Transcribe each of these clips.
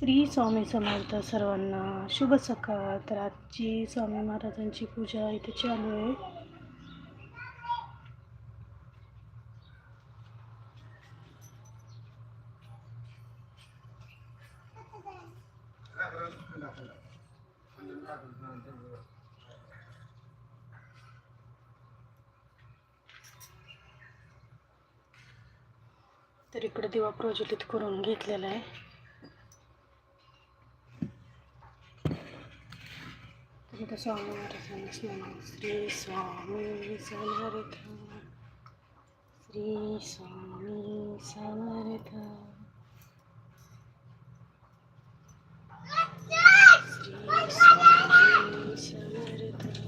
श्री स्वामी समर्थ सर्वांना शुभ सकाळ. तर आजची स्वामी महाराजांची पूजा इथे चालू आहे. तर इकडे दिवा प्रज्वलित करून घेतलेला आहे. Santo su amor hacia los niños, Sri Swami Samaritha, Sri Swami Samaritha,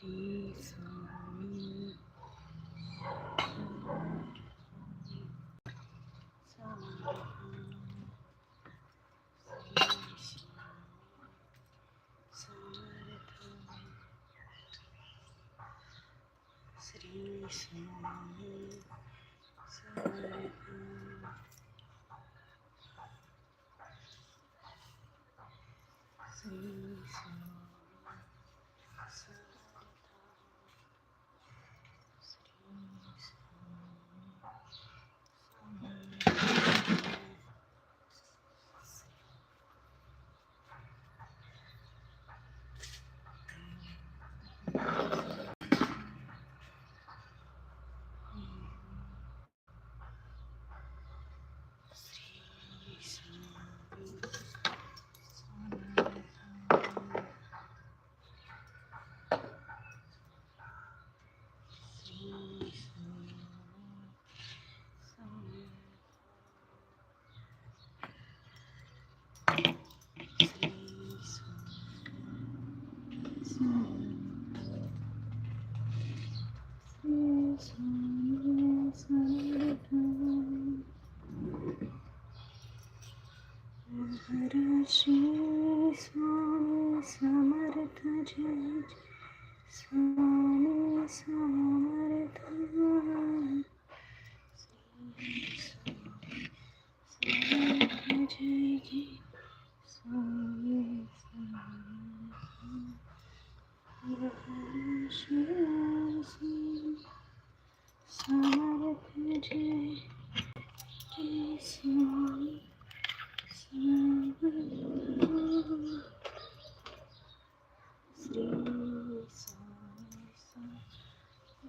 Sri Swami Sri Swami Sri Swami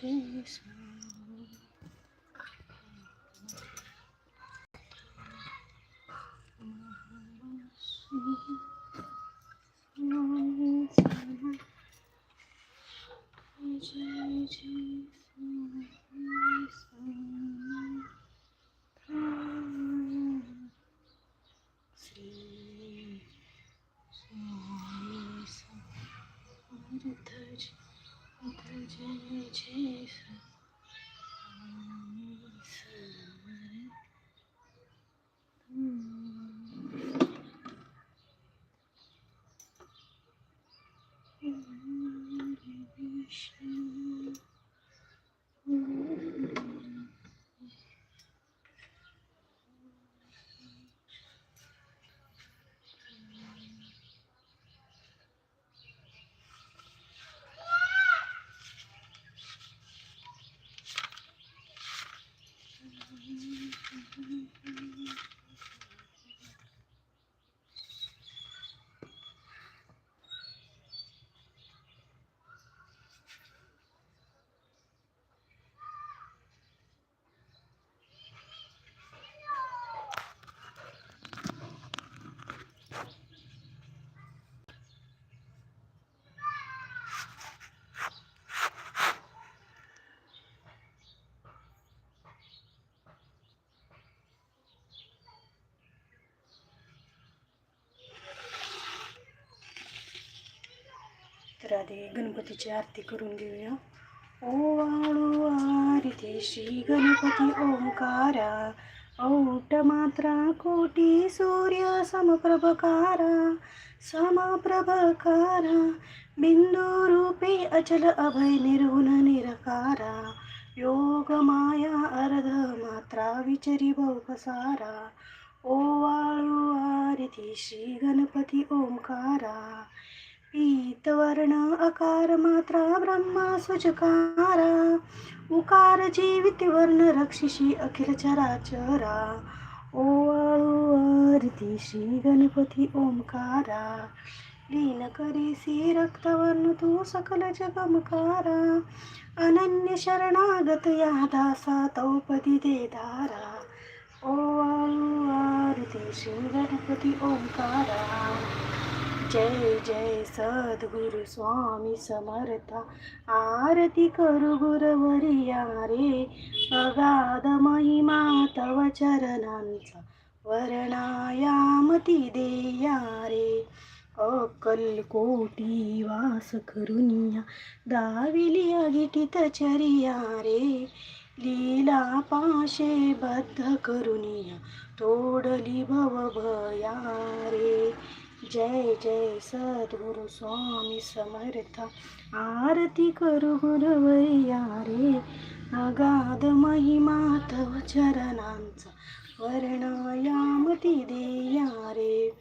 Jesus. तर आधी गणपतीची आरती करून घेऊया ओवाळू आरती श्री गणपती ओंकारा औट मात्रा कोटी सूर्य समप्रभकारा समप्रभकारा बिंदू रूपे अचल अभय निर्गुण निरकारा योग माया अर्ध मात्रा विचरी बहुपसारा ओवाळू आरती श्री गणपती ओंकारा पीतवर्ण अकार मात्रा ब्रह्मा सुचकारा उकार जीवित वर्ण रक्षिषी अखिल चराचरा. ओवाळू आरती श्री गणपती ओंकारा. लीन करीसी रक्तवर्ण तू सकल जगमकारा. अनन्य शरणागत या दासा तौपदी दे धारा ओवाळू आरती श्री गणपती ओंकारा. जय जय सद्गुरु स्वामी समर्था. आरती करू गुरवरिया रे अगाध महिमा तव चरणांचा वर्णायामती देया रे अकलकोटी वास करुनिया दाविली अगिटित चरिया रे लीला पाशे बद्ध करुनिया तोडली भव भया रे जय जय सद्गुरु स्वामी समर्थ. आरती करू गुरुवरिया रे. अगाध महिमा तव चरणांचा वर्णायामती देया रे.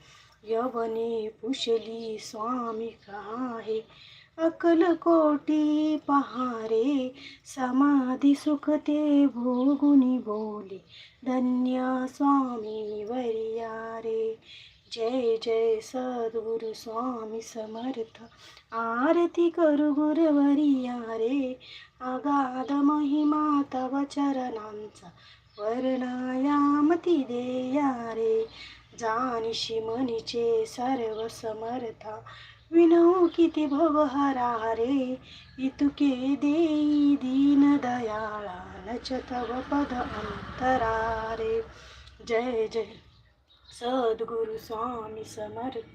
यवने पुशली स्वामी काहे? अकल कोटी पहारे. समाधी सुखते भोगुनी बोले. धन्य स्वामी वर्या रे जय जय सद्गुरु स्वामी समर्थ. आरती करू गुरुवरिया रे. अगाध महिमा तव चरणांचा वर्णायामती देया रे. जानिशी मनीचे सर्व समर्था. विनऊ किती भवहरा रे. इतुके देई दीन दयाळा नच तव पद अंतरा रे. जय जय सद्गुरु स्वामी समर्थ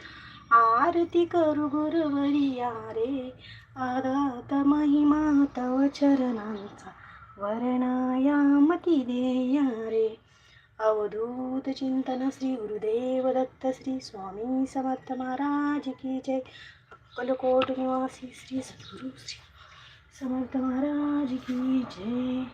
आरती करू गुरुवरिया रे आदात महिमा तव चरणांचा वर्णायामती देया रे. अवधूत चिंतन श्री गुरुदेव दत्त श्री स्वामी समर्थ महाराज की जय. अक्कलकोट निवासी श्री सद्गुरु श्री समर्थ महाराज की जय.